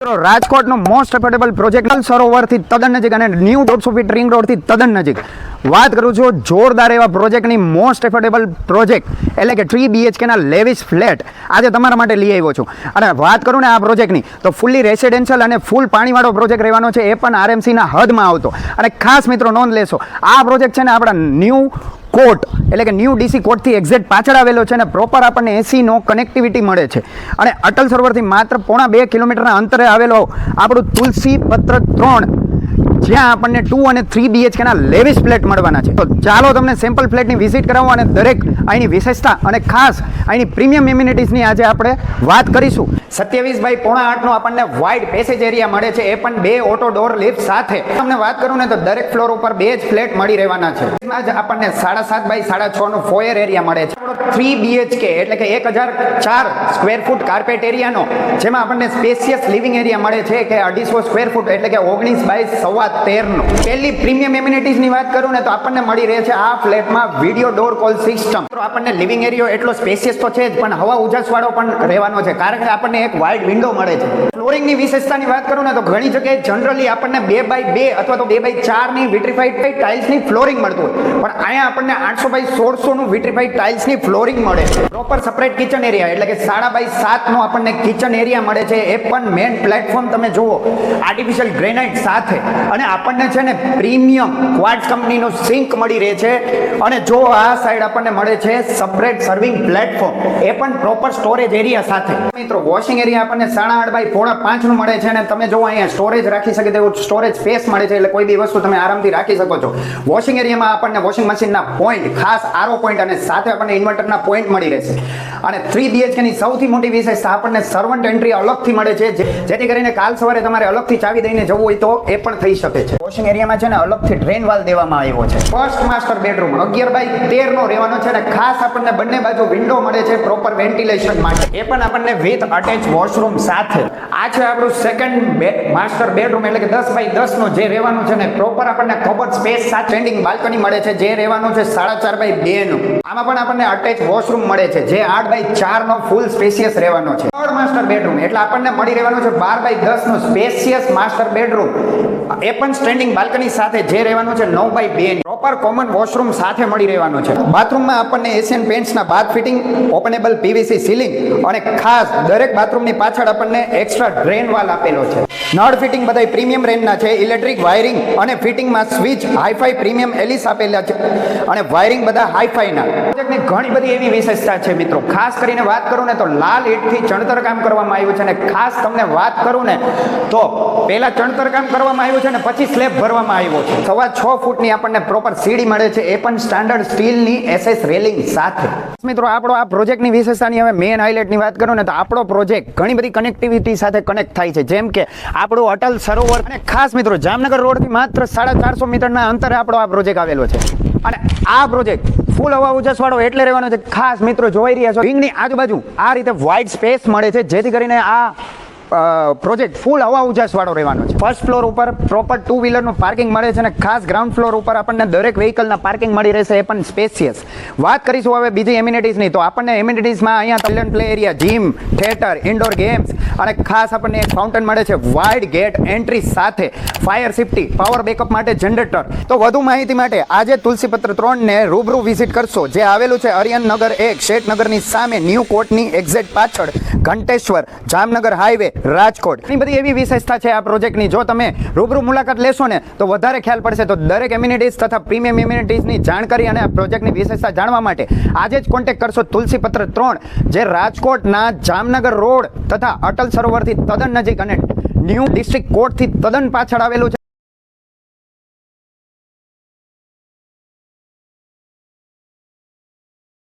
રાજકોટનો most affordable project સરોવરથી તદ્દન નજીક અને ન્યૂ દોઢસો ફીટ રિંગ રોડથી તદ્દન નજીક. વાત કરું છું જોરદાર એવા પ્રોજેક્ટની મોસ્ટ એફોર્ડેબલ પ્રોજેક્ટ એટલે કે થ્રી બીએચકેના લેવિસ ફ્લેટ આજે તમારા માટે લઈ આવ્યો છું. અને વાત કરું ને આ પ્રોજેક્ટની તો ફૂલ્લી રેસિડેન્શિયલ અને ફૂલ પાણીવાળો પ્રોજેક્ટ રહેવાનો છે એ પણ આરએમસીના હદમાં આવતો. અને ખાસ મિત્રો, નોંધ લેશો, આ પ્રોજેક્ટ છે ને આપણા ન્યૂ કોર્ટ એટલે કે ન્યૂ ડીસી કોર્ટથી એક્ઝેક્ટ પાછળ આવેલો છે અને પ્રોપર આપણને એસીનો કનેક્ટિવિટી મળે છે. અને અટલ સરોવરથી માત્ર પોણા બે કિલોમીટરના અંતરે આવેલો આપણું તુલસી પત્ર ત્રણ. જ્યાં આપણને ટુ અને થ્રી બીએચકેના લેવિસ ફ્લેટ મળવાના છે. તો ચાલો તમને સેમ્પલ ફ્લેટની વિઝિટ કરાવો અને દરેક અહીંની વિશેષતા અને ખાસ અહીંની પ્રીમિયમ એમ્યુનિટીઝની આજે આપણે વાત કરીશું. સત્યાવીસ બાય પોણા આઠનો આપણને વાઇડ પેસેજ એરિયા મળે છે. એ પણ બે ઓટો ડોર લિફ્ટ સાથે. તમને વાત કરું ને તો દરેક ફ્લોર ઉપર બે જ ફ્લેટ મળી રહેવાના છે. જ આપણને સાડા સાત બાય સાડા છ નો ફોયર એરિયા મળે છે. થ્રી બીએચકે એટલે કે એક હજાર ચાર સ્ક્વેર ફૂટ કાર્પેટ એરિયાનો જેમાં આપણને સ્પેશિયસ લિવિંગ એરિયા મળે છે, કે અઢીસો સ્ક્વેર ફૂટ એટલે કે ઓગણીસ બાય સવા તેરનો પહેલી પ્રીમિયમ એમ્યુનિટીઝની વાત કરું ને, તો આપણને મળી રહે છે આ ફ્લેટમાં વીડિયો ડોર કોલ સિસ્ટમ તો આપણને લિવિંગ એરિયો એટલો સ્પેશિયસ તો છે જ, પણ હવા ઉજાસવાળો પણ રહેવાનો છે, કારણ કે આપણને એક વાઇડ વિન્ડો મળે છે. ફ્લોરિંગની વિશેષતાની વાત કરું ને, તો ઘણી જગ્યાએ જનરલી આપણને બે બાય બે અથવા તો બે બાય ચારની વિટ્રીફાઈડ ટાઇલ્સની ફ્લોરિંગ મળતું હોય. પણ અહીંયા આપણને આઠસો બાય સોળસોનું વિટ્રીફાઈડ ટાઇલ્સની ફ્લોરિંગ મળે પ્રોપર સેપરેટ કિચન એરિયા એટલે કે સાડા બાય સાતનો આપણને કિચન એરિયા મળે છે. એ પણ મેન પ્લેટફોર્મ તમે જુઓ આર્ટિફિશિયલ ગ્રેનાઇટ સાથે. અને આપણને છે ને પ્રીમિયમ ક્વાડ કંપનીનો સિંક મળી રહે છે. અને જો આ સાઈડ આપણને મળે છે સેપરેટ સર્વિંગ પ્લેટફોર્મ એ પણ પ્રોપર સ્ટોરેજ એરિયા સાથે. મિત્રો વોશિંગ એરિયા આપણને સાડા આઠ બાય પોણા પાંચનું મળે છે અને તમે જો અહીંયા સ્ટોરેજ રાખી શકે તેવું સ્ટોરેજ સ્પેસ મળે છે, એટલે કોઈ બી વસ્તુ તમે આરામથી રાખી શકો છો. વોશિંગ એરિયામાં આપણને વોશિંગ મશીનના પોઈન્ટ ખાસ આરો પોઈન્ટ અને સાથે આપણને ઇન્વર્ટરના પોઈન્ટ મળી રહેશે. અને થ્રી બીએચકેની સૌથી મોટી વિશેષતા આપણને સર્વન્ટ એન્ટ્રી અલગથી મળે છે. જેથી કરીને કાલ સવારે તમારે અલગથી ચાવી દઈને જવું હોય તો એ પણ થઈ શકે છે. વોશિંગ એરિયામાં છે ને અલગથી ડ્રેન વાલ દેવામાં આવ્યો છે. ફર્સ્ટ માસ્ટર બેડરૂમ અગિયાર બાય તેર નો રહેવાનો છે અને ખાસ આપણને બંને બાજુ વિન્ડો મળે છે પ્રોપર વેન્ટિલેશન માટે. એ પણ આપણને વિથ અટેચ વોશરૂમ સાથે. આ છે આપણું સેકન્ડ માસ્ટર બેડરૂમ એટલે કે દસ બાય દસ નો જે રહેવાનું છે ને પ્રોપર આપણને કબડ સ્પેસ સાથે ટ્રેન્ડિંગ બાલ્કની મળે છે. જે રહેવાનું છે સાડા ચાર બાય બે નું. આમાં પણ આપણને અટેચ વોશરૂમ મળે છે, જે આઠ બાય ચાર નો ફૂલ સ્પેશિયસ રહેવાનો છે. થર્ડ માસ્ટર બેડરૂમ એટલે આપણને મળી રહેવાનું છે બાર બાય દસનું સ્પેશિયસ માસ્ટર બેડરૂમ એ પણ સ્ટેન્ડિંગ બાલ્કની સાથે જે રહેવાનું છે નવ બાય બે પ્રોપર કોમન વોશરૂમ સાથે મળી રહેવાનું છે. બાથરૂમમાં આપણને Asian પેન્ટ્સના bath fitting openable PVC ceiling અને ખાસ દરેક બાથરૂમની પાછળ આપણને એક્સ્ટ્રા ડ્રેન વાલ આપેલો છે. નળ ફિટિંગ બધા પ્રીમિયમ રેન્જના છે ઇલેક્ટ્રિક વાયરિંગ અને ફિટિંગમાં સ્વિચ હાઈફાઈ પ્રીમિયમ એલિસ આપેલા છે. અને વાયરિંગ બધા હાઈફાઈના પ્રોજેક્ટની ઘણી બધી એવી વિશેષતા છે મિત્રો. ખાસ કરીને વાત કરું ને તો લાલ ઈટથી ચણતર કામ કરવામાં આવ્યું છે અને ખાસ તમને વાત કરું ને તો પહેલા ચણતર કામ કરવામાં આવ્યું છે ને પછી સ્લેબ ભરવામાં આવ્યો છે. સવા છ ફૂટની આપણને પ્રોપર સીડી મળે છે. એ પણ સ્ટાન્ડર્ડ સ્ટીલની એસએસ રેલિંગ સાથે. મિત્રો, આપણો આ પ્રોજેક્ટની વિશેષતાની હવે મેન હાઇલાઇટની વાત કરું ને તો આપણો પ્રોજેક્ટ ઘણી બધી કનેક્ટિવિટી સાથે કનેક્ટ થાય છે. જેમ કે આપણું અટલ સરોવર અને ખાસ મિત્રો, જામનગર રોડથી માત્ર સાડા ચારસો મીટરના અંતરે આપણો આ પ્રોજેક્ટ આવેલો છે. અને આ પ્રોજેક્ટ ફૂલ હવા ઉજાસવાળો એટલે રહેવાનો છે. ખાસ મિત્રો જોઈ રહ્યા છો. વિંગની આજુબાજુ આ રીતે વાઇડ સ્પેસ મળે છે, જેથી કરીને આ પ્રોજેક્ટ ફૂલ હવા ઉજાસવાળો રહેવાનો છે. ફર્સ્ટ ફ્લોર ઉપર પ્રોપર ટુ વ્હીલરનું પાર્કિંગ મળે છે અને ખાસ ગ્રાઉન્ડ ફ્લોર ઉપર આપણને દરેક વ્હીકલના પાર્કિંગ મળી રહેશે, એ પણ સ્પેશિયસ વાત કરીશું હવે બીજી એમ્યુનિટીઝની તો આપણને એમ્યુનિટીઝમાં અહીંયા children play area gym theatre indoor games અને ખાસ આપણને એક ફાઉન્ટેન મળે છે વાઇડ ગેટ એન્ટ્રી સાથે. ફાયર સેફ્ટી પાવર બેકઅપ માટે જનરેટર તો વધુ માહિતી માટે આજે તુલસીપત્ર ત્રણને રૂબરૂ વિઝિટ કરશો. જે આવેલું છે અરિયન નગર એક, શેઠનગરની સામે, ન્યૂ કોર્ટની એક્ઝેટ પાછળ, ઘંટેશ્વર, જામનગર હાઈવે રાજકોટ. ઘણી બધી એવી વિશેષતા છે આ પ્રોજેક્ટની. જો તમે રૂબરૂ મુલાકાત લેશો ને, તો વધારે ખ્યાલ પડશે. તો દરેક એમ્યુનિટીઝ તથા પ્રીમિયમ એમ્યુનિટીઝની જાણકારી અને આ પ્રોજેક્ટની વિશેષતા જાણવા માટે આજે જ કોન્ટેક્ટ કરશો તુલસીપત્ર ત્રણ, જે રાજકોટના જામનગર રોડ તથા અટલ સરોવરથી તદ્દન નજીક અને ન્યૂ ડિસ્ટ્રિક્ટ કોર્ટથી તદ્દન પાછળ આવેલું છે.